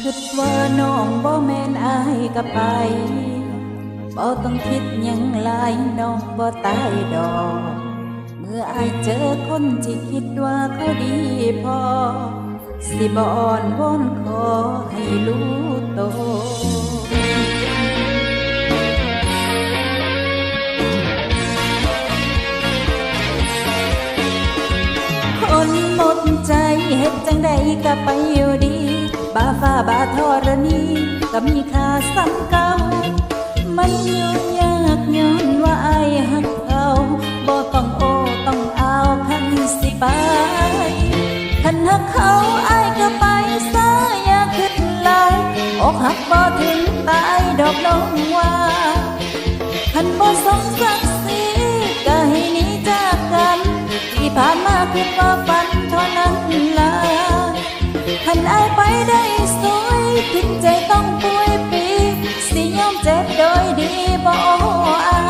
คิดว่าน้องบ่แม่นอายก็ไปบ่ต้องคิดยังหลายน้องบ่ตายดอก เมื่ออายเจอคนที่คิดว่าเขาดีพอ สิบ่อ่อนวอนขอให้รู้โตวคนหมดใจเฮ็ดจังใดก็ไปอยู่ดี บาฟ้าบาทอรณีก็มีค่าสำเก่า มันยู่ยากย้อนว่าไอหักเขาบ่ต้องโอต้องเอาคันสิไปคันหักเขาไอก็ไปซะอย่าคิดหลายอกหักบ่ถึงตายดอกน้องว่าคันบ่สมศักดิ์ศรีก็ให้หนีจากกัน ที่ผ่านมาคือว่าฝันเท่านั้นล่ะ คันอไปได้สวยถึงใจต้องป่วยปีสิยอมเจ็บโดยดีบ่เอา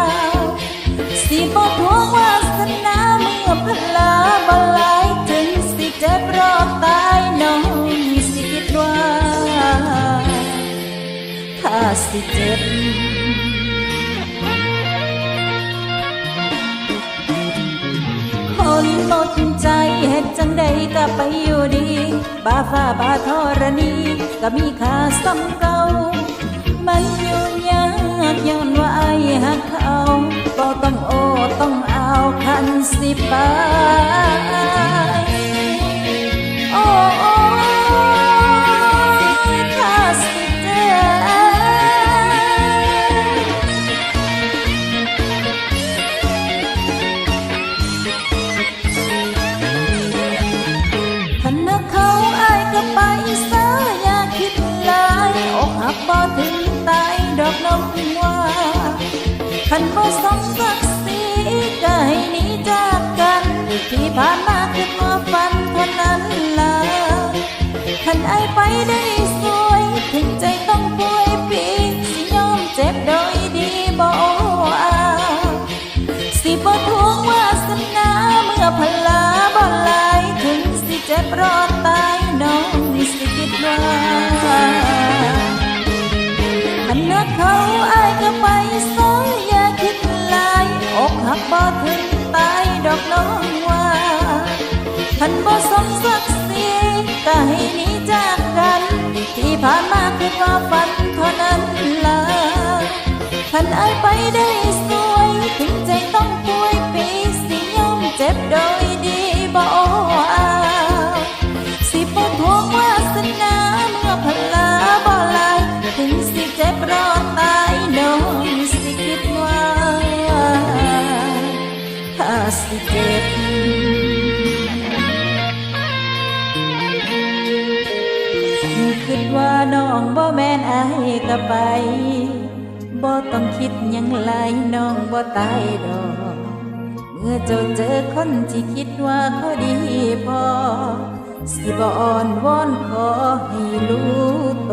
สิบ่ทวงวาสนาเมื่อพลาบ่หลายถึงสิเจ็บรอตายน้องสิคิดว่าถ้าสิเจ็บ หมดใจเฮ็ดจังใดก็ไปอยู่ดี บาฟ้าบาทอรณี ก็มีค่าซ้ำเก่า มันอยู่ยากย้อนว่าไอ้หักเขาก็ต้องโอต้องเอาคันสิไป ดอกว่าคันบ่สมศักดิ์ศรีก็ให้หนีจากกัน ที่ผ่านมาคือมาฝันเท่านั้นล่ะคันไอไปได้สวย ถึงใจต้องป่วยปีสิยอมเจ็บโดยดีบ่อาสิบ่ทวงวาสนาเมื่อพลาบ่ลายถึงสิเจ็บรอดตา สมศักดิ์ศรีก็ให้หนีจากกัน ที่ผ่านมาคือว่าฝันเท่านั้นละคันอายไปได้สวย ถึงใจต้องป่วยปีสิยอมเจ็บโดยดีบ่อาสิบ่ทวงวาสนาเมื่อพลาบ่ลายถึงสิเจ็บรอตายน้องสิคิดว่าถ้าสิเจ็บ องบ่แม่นอายก็ไปบ่ต้องคิดยังหลายน้องบ่ตายดอก เมื่อเจ้าเจอคนที่คิดว่าเขาดีพอ สิบ่อ่อนวอนขอให้รู้โต